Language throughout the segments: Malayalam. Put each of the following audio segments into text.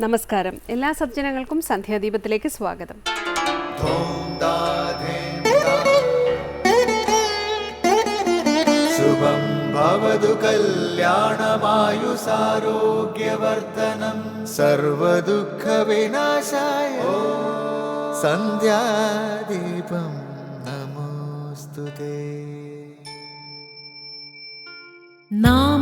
നമസ്കാരം. എല്ലാ സജ്ജനങ്ങൾക്കും സന്ധ്യാദീപത്തിലേക്ക് സ്വാഗതം. ശുഭം ഭവതു സർവദുഃഖ വിനാശായ സന്ധ്യാദീപം നമോസ്തുതേ. നാ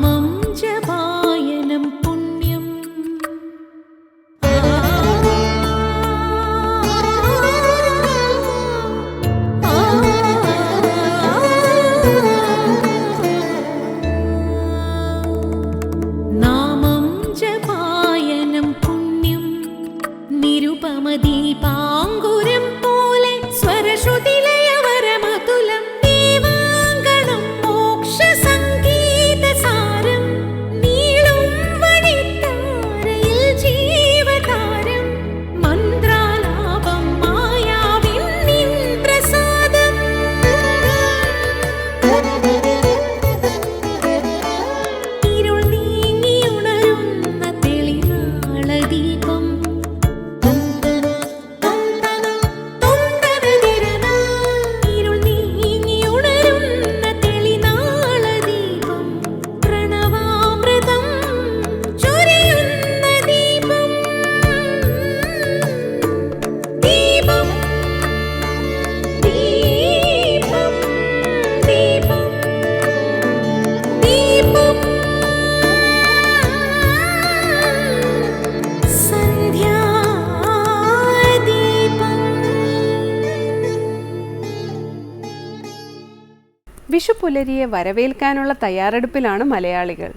പുലരിയെ വരവേൽക്കാനുള്ള തയ്യാറെടുപ്പിലാണ് മലയാളികൾ.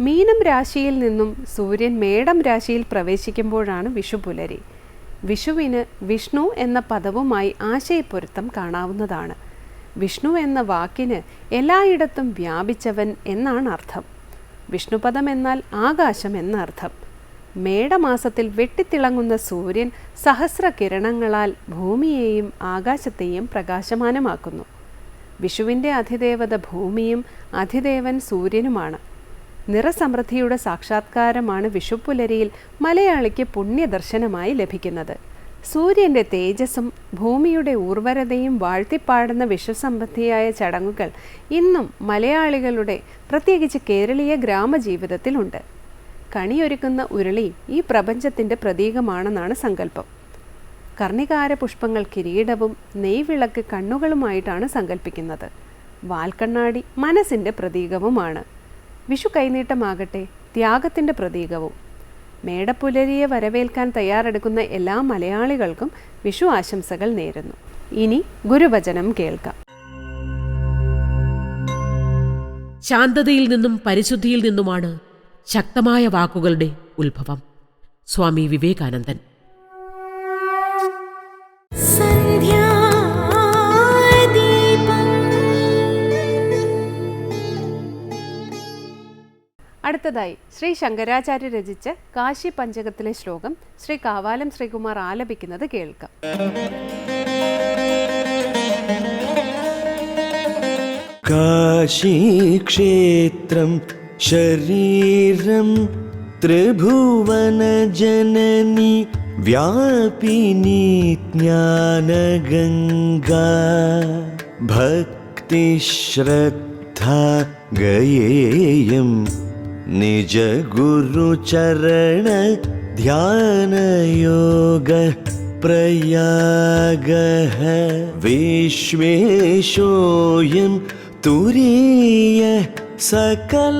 മീനം രാശിയിൽ നിന്നും സൂര്യൻ മേടം രാശിയിൽ പ്രവേശിക്കുമ്പോഴാണ് വിഷു പുലരി. വിഷുവിന് വിഷ്ണു എന്ന പദവുമായി ആശയപ്പൊരുത്തം കാണാവുന്നതാണ്. വിഷ്ണു എന്ന വാക്കിന് എല്ലായിടത്തും വ്യാപിച്ചവൻ എന്നാണ് അർത്ഥം. വിഷ്ണുപദം എന്നാൽ ആകാശം എന്നർത്ഥം മേടമാസത്തിൽ വെട്ടിത്തിളങ്ങുന്ന സൂര്യൻ സഹസ്ര കിരണങ്ങളാൽ ഭൂമിയെയും ആകാശത്തെയും പ്രകാശമാനമാക്കുന്നു. വിഷുവിന്റെ അധിദേവത ഭൂമിയും അധിദേവൻ സൂര്യനുമാണ്. നിറസമൃദ്ധിയുടെ സാക്ഷാത്കാരമാണ് വിഷുപ്പുലരിയിൽ മലയാളിക്ക് പുണ്യദർശനമായി ലഭിക്കുന്നത്. സൂര്യന്റെ തേജസ്സും ഭൂമിയുടെ ഊർവരതയും വാഴ്ത്തിപ്പാടുന്ന വിഷുസംബന്ധിയായ ചടങ്ങുകൾ ഇന്നും മലയാളികളുടെ പ്രത്യേകിച്ച് കേരളീയ ഗ്രാമജീവിതത്തിലുണ്ട്. കണിയൊരുക്കുന്ന ഉരുളി ഈ പ്രപഞ്ചത്തിന്റെ പ്രതീകമാണെന്നാണ് സങ്കല്പം. കർണികാര പുഷ്പങ്ങൾ കിരീടവും നെയ്വിളക്ക് കണ്ണുകളുമായിട്ടാണ് സങ്കല്പിക്കുന്നത് വാൽക്കണ്ണാടി മനസ്സിന്റെ പ്രതീകവുമാണ്. വിഷു കൈനീട്ടമാകട്ടെ ത്യാഗത്തിന്റെ പ്രതീകവും. മേടപ്പുലരിയെ വരവേൽക്കാൻ തയ്യാറെടുക്കുന്ന എല്ലാ മലയാളികൾക്കും വിഷു ആശംസകൾ നേരുന്നു. ഇനി ഗുരുവചനം കേൾക്കാം. ശാന്തതയിൽ നിന്നും പരിശുദ്ധിയിൽ നിന്നുമാണ് ശക്തമായ വാക്കുകളുടെ ഉത്ഭവം. സ്വാമി വിവേകാനന്ദൻ. അടുത്തതായി ശ്രീ ശങ്കരാചാര്യ രചിച്ച കാശി പഞ്ചകത്തിലെ ശ്ലോകം ശ്രീ കാവാലം ശ്രീകുമാർ ആലപിക്കുന്നത് കേൾക്കാം काशीक्षेत्रं शरीरं त्रिभुवनजननी व्यापिनी ज्ञानगङ्गा भक्तिश्रद्धा गयेयं निजगुरुचरण ध्यानयोगः प्रयागः विश्वेशोऽयं तुरीय सकलजनमन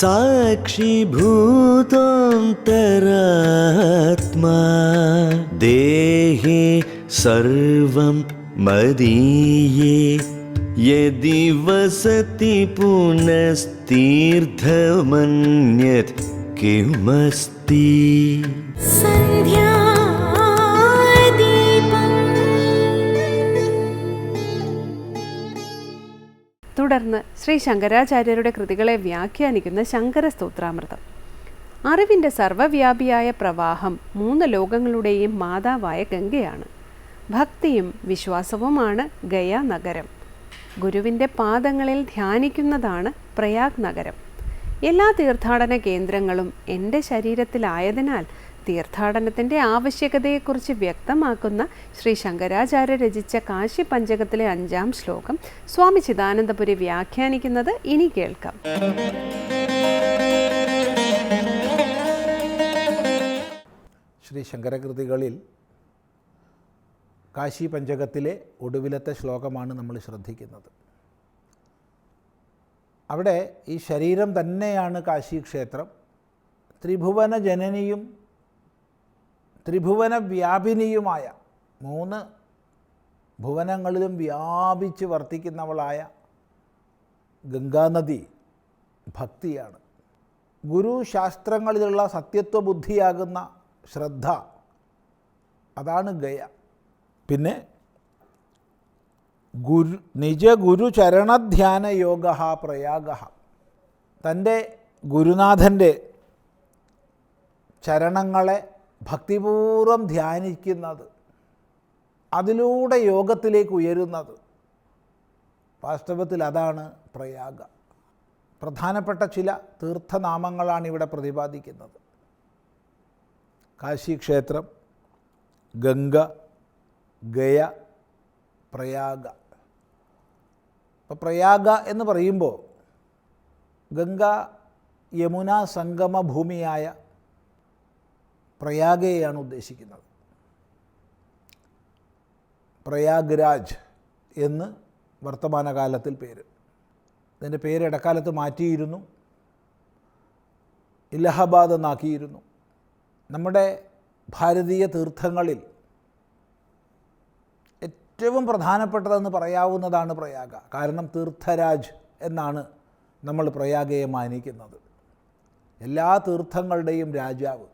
साक्षिभूतोऽन्तरात्मा देहे सर्वं मदीये यदि वसति पुनस्तीर्थमन्यत् किमस्ति തുടർന്ന് ശ്രീ ശങ്കരാചാര്യരുടെ കൃതികളെ വ്യാഖ്യാനിക്കുന്ന ശങ്കര സ്തോത്രാമൃതം അറിവിൻ്റെ സർവ്വവ്യാപിയായ പ്രവാഹം മൂന്ന് ലോകങ്ങളുടെയും മാതാവായ ഗംഗയാണ് ഭക്തിയും വിശ്വാസവുമാണ് ഗയ നഗരം ഗുരുവിന്റെ പാദങ്ങളിൽ ധ്യാനിക്കുന്നതാണ് പ്രയാഗ് നഗരം. എല്ലാ തീർത്ഥാടന കേന്ദ്രങ്ങളും എന്റെ ശരീരത്തിലായതിനാൽ തീർത്ഥാടനത്തിന്റെ ആവശ്യകതയെക്കുറിച്ച് വ്യക്തമാക്കുന്ന ശ്രീ ശങ്കരാചാര്യ രചിച്ച കാശി പഞ്ചകത്തിലെ അഞ്ചാം ശ്ലോകം സ്വാമി ചിദാനന്ദപുരി വ്യാഖ്യാനിക്കുന്നത് ഇനി കേൾക്കാം. ശ്രീ ശങ്കരകൃതികളിൽ കാശി പഞ്ചകത്തിലെ ഒടുവിലത്തെ ശ്ലോകമാണ് നമ്മൾ ശ്രദ്ധിക്കുന്നത്. അവിടെ ഈ ശരീരം തന്നെയാണ് കാശി ക്ഷേത്രം ത്രിഭുവന ജനനിയും ത്രിഭുവന വ്യാപിനിയുമായ മൂന്ന് ഭുവനങ്ങളിലും വ്യാപിച്ച് വർത്തിക്കുന്നവളായ ഗംഗാനദി ഭക്തിയാണ്. ഗുരു ശാസ്ത്രങ്ങളിലുള്ള സത്യത്വബുദ്ധിയാകുന്ന ശ്രദ്ധ അതാണ് ഗയ. പിന്നെ ഗുരു നിജ ഗുരു ചരണധ്യാന യോഗ പ്രയാഗ. തന്റെ ഗുരുനാഥന്റെ ചരണങ്ങളെ ഭക്തിപൂർവം ധ്യാനിക്കുന്നത് അതിലൂടെ യോഗത്തിലേക്ക് ഉയരുന്നത് വാസ്തവത്തിൽ അതാണ് പ്രയാഗ. പ്രധാനപ്പെട്ട ചില തീർത്ഥനാമങ്ങളാണ് ഇവിടെ പ്രതിപാദിക്കുന്നത്. കാശി ക്ഷേത്രം ഗംഗ ഗയ പ്രയാഗ. അപ്പോൾ പ്രയാഗ എന്ന് പറയുമ്പോൾ ഗംഗ യമുന സംഗമ ഭൂമിയായ പ്രയാഗയെയാണ് ഉദ്ദേശിക്കുന്നത്. പ്രയാഗ്രാജ് എന്ന് വർത്തമാനകാലത്തിൽ പേര്. ഇതിന്റെ പേര് ഇടക്കാലത്ത് മാറ്റിയിരുന്നു. ഇലഹബാദ് എന്നാക്കിയിരുന്നു. നമ്മുടെ ഭാരതീയ തീർത്ഥങ്ങളിൽ ഏറ്റവും പ്രധാനപ്പെട്ടതെന്ന് പറയാവുന്നതാണ് പ്രയാഗ. കാരണം തീർത്ഥരാജ് എന്നാണ് നമ്മൾ പ്രയാഗയെ മാനിക്കുന്നത്. എല്ലാ തീർത്ഥങ്ങളുടെയും രാജാവ്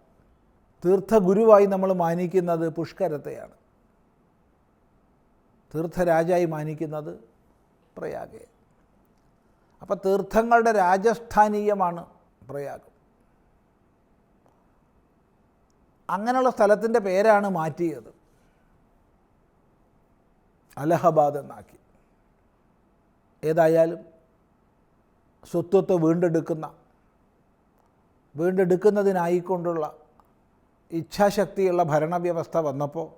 തീർത്ഥഗുരുവായി നമ്മൾ മാനിക്കുന്നത് പുഷ്കരത്തെയാണ്. തീർത്ഥരാജായി മാനിക്കുന്നത് പ്രയാഗയെ. അപ്പം തീർത്ഥങ്ങളുടെ രാജസ്ഥാനീയമാണ് പ്രയാഗം. അങ്ങനെയുള്ള സ്ഥലത്തിന്റെ പേരാണ് മാറ്റിയത്. അലഹബാദ് എന്നാക്കി. ഏതായാലും സ്വത്വത്തെ വീണ്ടെടുക്കുന്ന വീണ്ടെടുക്കുന്നതിനായിക്കൊണ്ടുള്ള ഇച്ഛാശക്തിയുള്ള ഭരണവ്യവസ്ഥ വന്നപ്പോൾ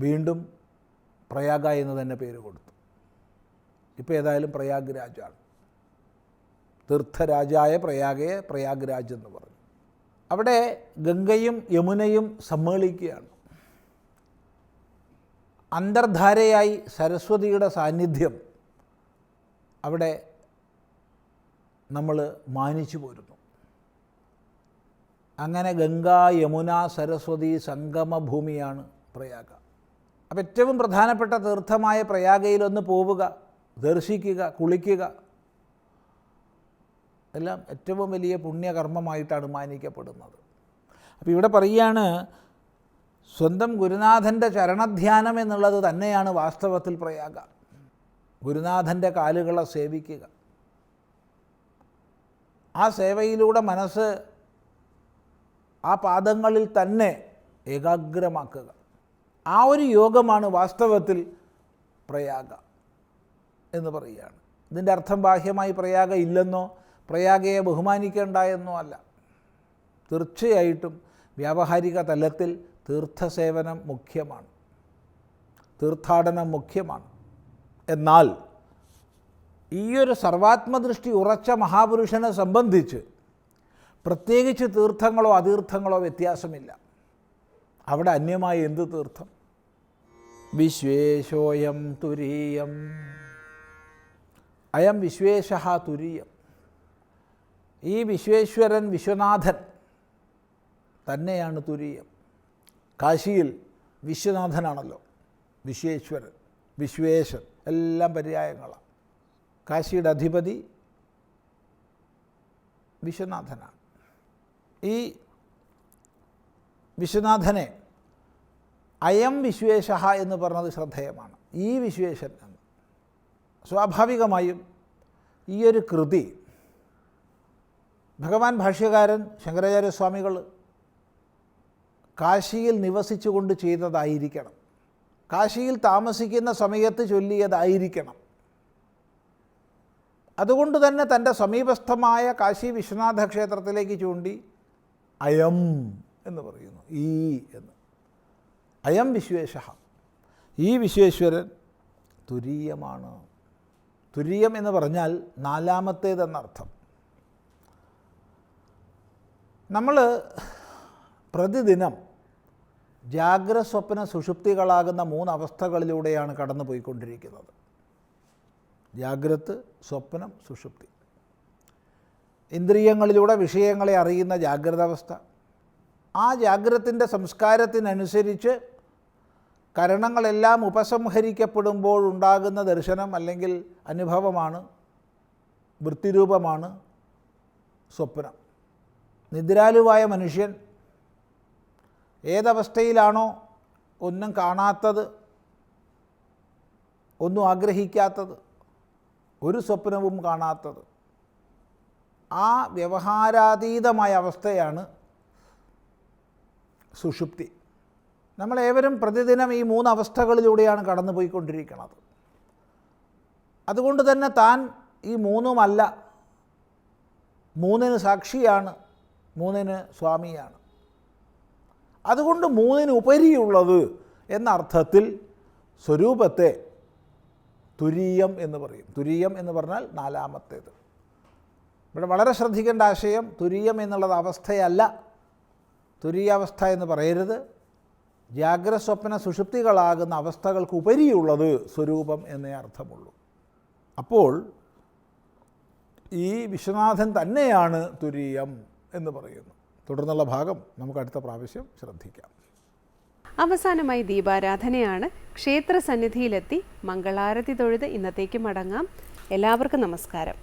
വീണ്ടും പ്രയാഗ എന്ന് തന്നെ പേര് കൊടുത്തു. ഇപ്പോൾ ഏതായാലും പ്രയാഗ് രാജാണ്. തീർത്ഥരാജായ പ്രയാഗയെ പ്രയാഗ് രാജ് എന്ന് പറഞ്ഞു. അവിടെ ഗംഗയും യമുനയും സമ്മേളിക്കുകയാണ്. അന്തർധാരയായി സരസ്വതിയുടെ സാന്നിധ്യം അവിടെ നമ്മൾ മാനിച്ചു പോരുന്നു. അങ്ങനെ ഗംഗ യമുന സരസ്വതി സംഗമ ഭൂമിയാണ് പ്രയാഗ. അപ്പം ഏറ്റവും പ്രധാനപ്പെട്ട തീർത്ഥമായ പ്രയാഗയിലൊന്ന് പോവുക ദർശിക്കുക കുളിക്കുക. എല്ലാം ഏറ്റവും വലിയ പുണ്യകർമ്മമായിട്ടാണ് മാനിക്കപ്പെടുന്നത്. അപ്പോൾ ഇവിടെ പറയുകയാണ് സ്വന്തം ഗുരുനാഥന്റെ ചരണധ്യാനം എന്നുള്ളത് തന്നെയാണ് വാസ്തവത്തിൽ പ്രയാഗ. ഗുരുനാഥന്റെ കാലുകളെ സേവിക്കുക. ആ സേവയിലൂടെ മനസ്സ് ആ പാദങ്ങളിൽ തന്നെ ഏകാഗ്രമാക്കുക. ആ ഒരു യോഗമാണ് വാസ്തവത്തിൽ പ്രയാഗ എന്ന് പറയുകയാണ്. ഇതിന്റെ അർത്ഥം ബാഹ്യമായി പ്രയാഗ ഇല്ലെന്നോ പ്രയാഗയെ ബഹുമാനിക്കേണ്ട എന്നോ അല്ല. തീർച്ചയായിട്ടും വ്യാവഹാരിക തലത്തിൽ തീർത്ഥസേവനം മുഖ്യമാണ്. തീർത്ഥാടനം മുഖ്യമാണ്. എന്നാൽ ഈയൊരു സർവാത്മദൃഷ്ടി ഉറച്ച മഹാപുരുഷനെ സംബന്ധിച്ച് പ്രത്യേകിച്ച് തീർത്ഥങ്ങളോ അതീർത്ഥങ്ങളോ വ്യത്യാസമില്ല. അവിടെ അന്യമായ എന്ത് തീർത്ഥം? വിശ്വേശോയം തുരീയം. അയം വിശ്വേശ തുരീയം. ഈ വിശ്വേശ്വരൻ വിശ്വനാഥൻ തന്നെയാണ് തുരീയം. കാശിയിൽ വിശ്വനാഥനാണല്ലോ. വിശ്വേശ്വരൻ വിശ്വേശ്വർ എല്ലാം പര്യായങ്ങളാണ്. കാശിയുടെ അധിപതി വിശ്വനാഥനാണ്. ഈ വിശ്വനാഥനെ അയം വിശ്വേഷ എന്ന് പറഞ്ഞത് ശ്രദ്ധേയമാണ്. ഈ വിശ്വേശൻ എന്ന് സ്വാഭാവികമായും ഈ ഒരു കൃതി ഭഗവാൻ ഭാഷ്യകാരൻ ശങ്കരാചാര്യസ്വാമികൾ കാശിയിൽ നിവസിച്ചുകൊണ്ട് ചെയ്തതായിരിക്കണം. കാശിയിൽ താമസിക്കുന്ന സമയത്ത് ചൊല്ലിയതായിരിക്കണം. അതുകൊണ്ട് തന്നെ തന്റെ സമീപസ്ഥമായ കാശി വിശ്വനാഥ ക്ഷേത്രത്തിലേക്ക് ചൂണ്ടി അയം എന്ന് പറയുന്നു. ഈ എന്ന്. അയം വിശ്വേശ. ഈ വിശ്വേശ്വരൻ തുരീയമാണ്. തുരീയം എന്ന് പറഞ്ഞാൽ നാലാമത്തേതെന്നർത്ഥം. നമ്മൾ പ്രതിദിനം ജാഗ്രത സ്വപ്ന സുഷുപ്തികളാകുന്ന മൂന്ന് അവസ്ഥകളിലൂടെയാണ് കടന്നു പോയിക്കൊണ്ടിരിക്കുന്നത് ജാഗ്രത് സ്വപ്നം സുഷുപ്തി. ഇന്ദ്രിയങ്ങളിലൂടെ വിഷയങ്ങളെ അറിയുന്ന ജാഗ്രതാവസ്ഥ. ആ ജാഗ്രത്തിന്റെ സംസ്കാരത്തിനനുസരിച്ച് കരണങ്ങളെല്ലാം ഉപസംഹരിക്കപ്പെടുമ്പോൾ ഉണ്ടാകുന്ന ദർശനം അല്ലെങ്കിൽ അനുഭവമാണ് വൃത്തിരൂപമാണ് സ്വപ്നം. നിദ്രാലുവായ മനുഷ്യൻ ഏതവസ്ഥയിലാണോ ഒന്നും കാണാത്തത് ഒന്നും ആഗ്രഹിക്കാത്തത് ഒരു സ്വപ്നവും കാണാത്തത്. ആ വ്യവഹാരാതീതമായ അവസ്ഥയാണ് സുഷുപ്തി. നമ്മളേവരും പ്രതിദിനം ഈ മൂന്ന് അവസ്ഥകളിലൂടെയാണ് കടന്നു പോയിക്കൊണ്ടിരിക്കുന്നത് അതുകൊണ്ട് തന്നെ താൻ ഈ മൂന്നുമല്ല മൂന്നിന് സാക്ഷിയാണ് മൂന്നിന് സ്വാമിയാണ്. അതുകൊണ്ട് മൂന്നിന് ഉപരിയുള്ളത് എന്ന അർത്ഥത്തിൽ സ്വരൂപത്തെ തുരീയം എന്ന് പറയും. തുരീയം എന്ന് പറഞ്ഞാൽ നാലാമത്തേത്. ഇവിടെ വളരെ ശ്രദ്ധിക്കേണ്ട ആശയം തുരീയം എന്നുള്ളത് അവസ്ഥയല്ല. തുരീയാവസ്ഥ എന്ന് പറയരുത്. ജാഗ്രസ്വപ്ന സുഷുപ്തികളാകുന്ന അവസ്ഥകൾക്ക് ഉപരിയുള്ളത് സ്വരൂപം എന്നേ അർത്ഥമുള്ളൂ. അപ്പോൾ ഈ വിശ്വനാഥൻ തന്നെയാണ് തുരീയം എന്ന് പറയുന്നു തുടർന്നുള്ള ഭാഗം നമുക്ക് അടുത്ത പ്രാവശ്യം ശ്രദ്ധിക്കാം. അവസാനമായി ദീപാരാധനയാണ്. ക്ഷേത്ര സന്നിധിയിലെത്തി മംഗളാരതി തൊഴുത് ഇന്നത്തേക്ക് മടങ്ങാം. എല്ലാവർക്കും നമസ്കാരം.